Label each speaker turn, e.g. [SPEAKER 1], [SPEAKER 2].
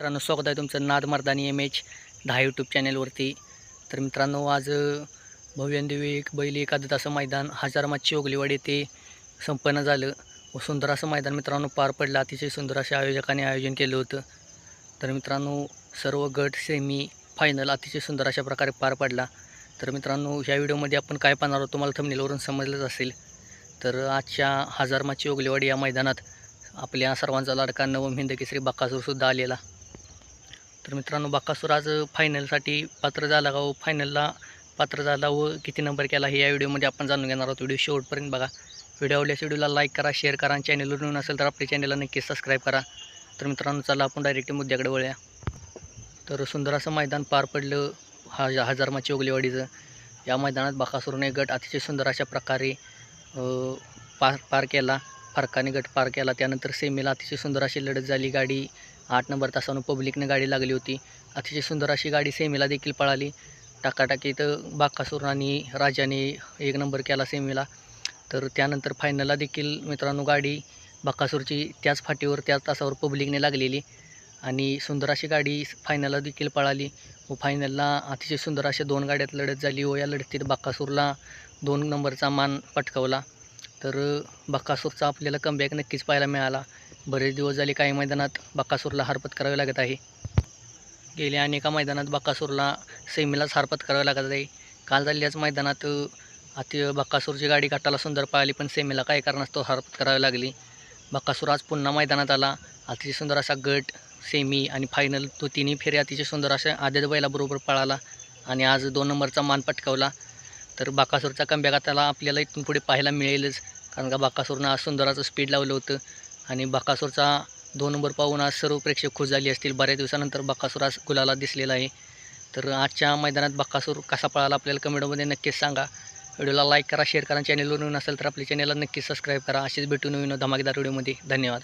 [SPEAKER 1] मित्रांनो स्वागत आहे तुमचं नाद मर्दानी एम एच दहा यूट्यूब चॅनेलवरती तर मित्रांनो आज अ, एक बैल एखादं असं मैदान हजार माची ओगलीवाडी येथे संपन्न झालं. व सुंदर असं मैदान मित्रांनो पार पडलं. अतिशय सुंदर अशा आयोजकांनी आयोजन केलं होतं. तर मित्रांनो सर्व गट सेमी फायनल अतिशय सुंदर अशा प्रकारे पार पडला. तर मित्रांनो ह्या व्हिडिओमध्ये आपण काय पाहणार आहोत तुम्हाला थंबनेलवरून समजलंच असेल. तर आजच्या हजार माची ओगलेवाडी या मैदानात आपल्या सर्वांचा लाडका नवम हिंद केसरी आलेला. तर मित्रांनो बाकासूर आज फायनलसाठी पात्र झाला का हो? व फायनलला पात्र झाला व किती नंबर केला हे या व्हिडिओमध्ये आपण जाणून घेणार आहोत. व्हिडिओ शेवटपर्यंत बघा. व्हिडिओ आवडल्यास व्हिडिओला लाईक करा शेअर करा आणि चॅनलवर नवीन असेल तर आपल्या चॅनलला नक्की सबस्क्राईब करा. तर मित्रांनो चला आपण डायरेक्ट मुद्द्याकडे वळूया. तर सुंदर असं मैदान पार पडलं हा हजारमाची ओगलेवाडीचं या मैदानात बाकासूरने गट अतिशय सुंदर अशा प्रकारे पार पार केला. फरकाने गट पार केला. त्यानंतर सेमीला अतिशय सुंदर अशी लढत झाली. गाडी आठ नंबर तासानं पब्लिकनं गाडी लागली होती. अतिशय सुंदर अशी गाडी सेमीला देखील पळाली. टाकाटाकीत बाकासूर आणि राजाने एक नंबर केला सेमीला. तर त्यानंतर फायनलला देखील मित्रांनो गाडी बाकासूरची त्याच फाटीवर त्याच तासावर पब्लिकने लागलेली आणि सुंदर अशी गाडी फायनलला देखील पळाली. व फायनलला अतिशय सुंदर अशा दोन गाड्यात लढत झाली व या लढतीत बाकासूरला दोन नंबरचा मान पटकावला. तर बक्कासूरचा आपल्याला कमबॅक नक्कीच पाहायला मिळाला. बरेच दिवस झाले काही मैदानात बक्कासूरला हारपत करावे लागत आहे. गेल्या अनेका मैदानात बक्कासूरला सेमीलाच हारपत करावे लागत आहे. काल झालेल्याच मैदानात अति बक्कासूरची गाडी घाटाला सुंदर पळाली पण सेमीला काही कारणास्तव हारपत करावी लागली. बक्कासूर आज पुन्हा मैदानात आला. अतिशय सुंदर असा गट सेमी आणि फायनल तो तिन्ही फेरे अतिशय सुंदर अशा आद्यात बैलाबरोबर पळाला आणि आज दोन नंबरचा मान पटकावला. तर बाकासूरचा कमबॅक आता आपल्याला इथून पुढे पाहायला मिळेलच कारण का बाकासूरनं आज सुंदराचं स्पीड लावलं होतं. आणि बकासूरचा दोन नंबर पाहून आज सर्व प्रेक्षक खुश झाले असतील. बऱ्याच दिवसानंतर बकासूर आज गुलाला दिसलेला आहे. तर आजच्या मैदानात बकासूर कसा पळाला आपल्याला कमेंटमध्ये नक्कीच सांगा. व्हिडिओला लाईक करा शेअर करा चॅनलवर नवीन असेल तर आपल्या चॅनलला नक्कीच सबस्क्राईब करा. असेच भेटू नवीन धमाकेदार व्हिडिओमध्ये धन्यवाद.